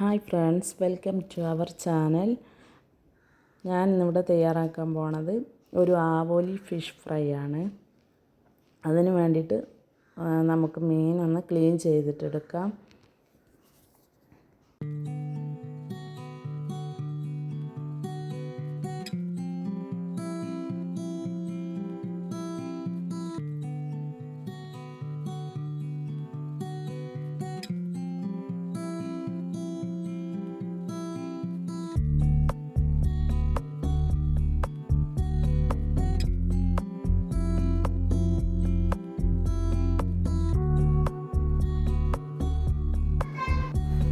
Hi friends welcome to our channel. ഞാൻ ഇന്നിവിടെ തയ്യാറാക്കാൻ പോണത് ഒരു ആവോലി ഫിഷ് ഫ്രൈ ആണ്. അതിന് വേണ്ടിയിട്ട് നമുക്ക് മീൻ ഒന്ന് ക്ലീൻ ചെയ്തിട്ടെടുക്കാം.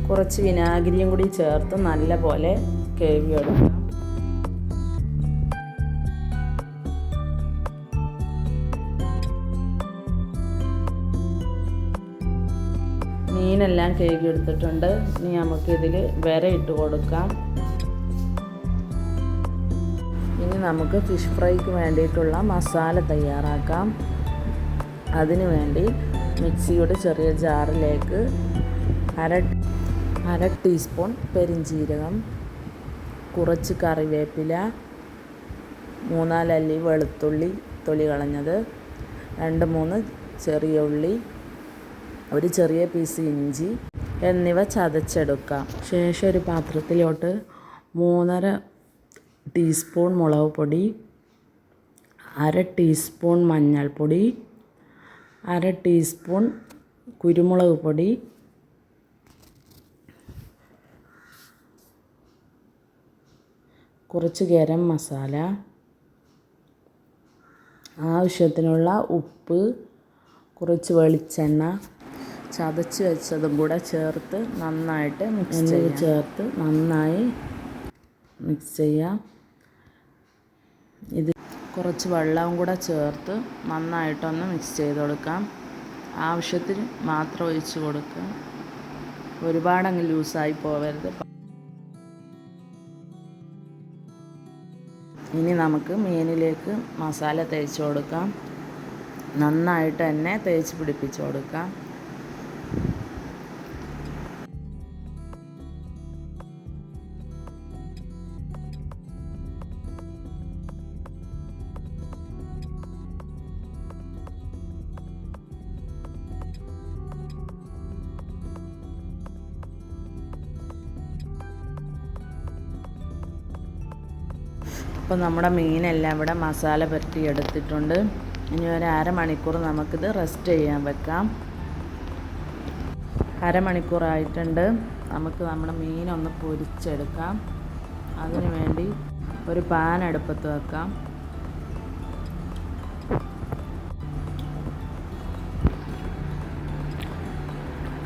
കുറച്ച് വിനാഗിരിയും കൂടി ചേർത്ത് നല്ല പോലെ കേവി എടുക്കാം. മീനെല്ലാം കേവി എടുത്തിട്ടുണ്ട്. ഇനി നമുക്ക് ഇതിൽ വിര ഇട്ട് കൊടുക്കാം. ഇനി നമുക്ക് ഫിഷ് ഫ്രൈക്ക് വേണ്ടിയിട്ടുള്ള മസാല തയ്യാറാക്കാം. അതിനു വേണ്ടി മിക്സിയുടെ ചെറിയ ജാറിലേക്ക് അര അര ടീസ്പൂൺ പെരിഞ്ജീരകം കുറച്ച് കറിവേപ്പില മൂന്നാലല്ലി വെളുത്തുള്ളി തൊലി കളഞ്ഞത് രണ്ട് മൂന്ന് ചെറിയ ഉള്ളി ഒരു ചെറിയ പീസ് ഇഞ്ചി എന്നിവ ചതച്ചെടുക്കാം. ശേഷം ഒരു പാത്രത്തിലോട്ട് മൂന്നര ടീസ്പൂൺ മുളക് പൊടി അര ടീസ്പൂൺ മഞ്ഞൾപ്പൊടി അര ടീസ്പൂൺ കുരുമുളക് പൊടി കുറച്ച് ഗരം മസാല ആവശ്യത്തിനുള്ള ഉപ്പ് കുറച്ച് വെളിച്ചെണ്ണ ചതച്ച് വെച്ചതും കൂടെ ചേർത്ത് നന്നായിട്ട് മിക്സ് ചെയ്യുക ചേർത്ത് നന്നായി മിക്സ് ചെയ്യാം. ഇത് കുറച്ച് വെള്ളവും കൂടെ ചേർത്ത് നന്നായിട്ടൊന്ന് മിക്സ് ചെയ്ത് കൊടുക്കാം. ആവശ്യത്തിന് മാത്രം ഒഴിച്ച് കൊടുക്കുക. ഒരുപാടങ്ങ് ലൂസായി പോവരുത്. ഇനി നമുക്ക് മീനിലേക്ക് മസാല തേച്ച് കൊടുക്കാം. നന്നായിട്ട് തന്നെ തേച്ച് പിടിപ്പിച്ച് കൊടുക്കാം. അപ്പോൾ നമ്മുടെ മീനെല്ലാം ഇവിടെ മസാല പുരട്ടി എടുത്തിട്ടുണ്ട്. ഇനി ഒരു അരമണിക്കൂർ നമുക്കിത് റെസ്റ്റ് ചെയ്യാൻ വെക്കാം. അരമണിക്കൂറായിട്ടുണ്ട് നമുക്ക് നമ്മുടെ മീനൊന്ന് പൊരിച്ചെടുക്കാം. അതിന് വേണ്ടി ഒരു പാൻ അടുപ്പത്ത് വെക്കാം.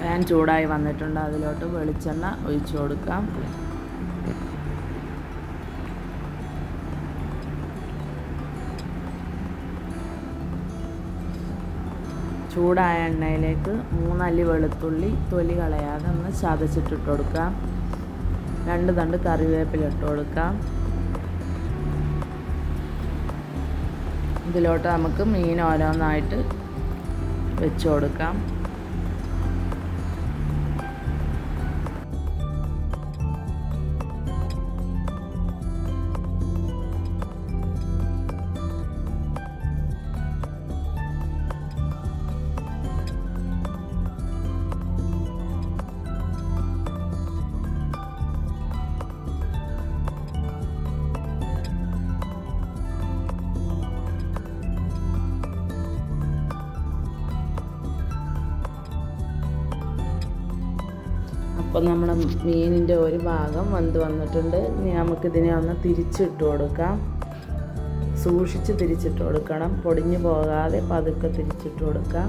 പാൻ ചൂടായി വന്നിട്ടുണ്ട്. അതിലോട്ട് വെളിച്ചെണ്ണ ഒഴിച്ചു കൊടുക്കാം. ചൂടായ എണ്ണയിലേക്ക് മൂന്നല്ലി വെളുത്തുള്ളി തൊലി കളയാതെ ഒന്ന് ചതച്ചിട്ടിട്ട് കൊടുക്കാം. രണ്ട് തണ്ട് കറിവേപ്പില ഇട്ട് കൊടുക്കാം. ഇതിലോട്ട് നമുക്ക് മീൻ ഓരോന്നായിട്ട് വെച്ച് കൊടുക്കാം. അപ്പോൾ നമ്മുടെ മീനിന്റെ ഒരു ഭാഗം വന്ന് വന്നിട്ടുണ്ട്. ഇനി നമുക്കിതിനെ ഒന്ന് തിരിച്ചിട്ട് കൊടുക്കാം. സൂക്ഷിച്ച് തിരിച്ചിട്ട് കൊടുക്കണം. പൊടിഞ്ഞു പോകാതെ പതുക്കെ തിരിച്ചിട്ട് കൊടുക്കാം.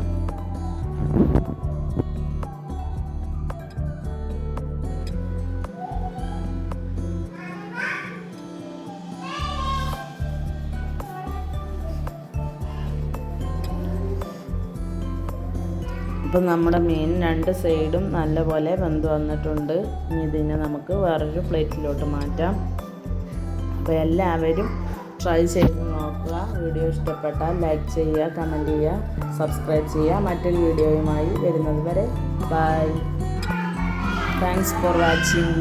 അപ്പം നമ്മുടെ മീൻ രണ്ട് സൈഡും നല്ലപോലെ വെന്ത് വന്നിട്ടുണ്ട്. ഇനി ഇതിനെ നമുക്ക് വേറൊരു പ്ലേറ്റിലോട്ട് മാറ്റാം. അപ്പോൾ എല്ലാവരും ട്രൈ ചെയ്ത് നോക്കുക. വീഡിയോ ഇഷ്ടപ്പെട്ടാൽ ലൈക്ക് ചെയ്യുക കമന്റ് ചെയ്യുക സബ്സ്ക്രൈബ് ചെയ്യുക. മറ്റൊരു വീഡിയോയുമായി വരുന്നത് വരെ. ബൈ. Thanks for watching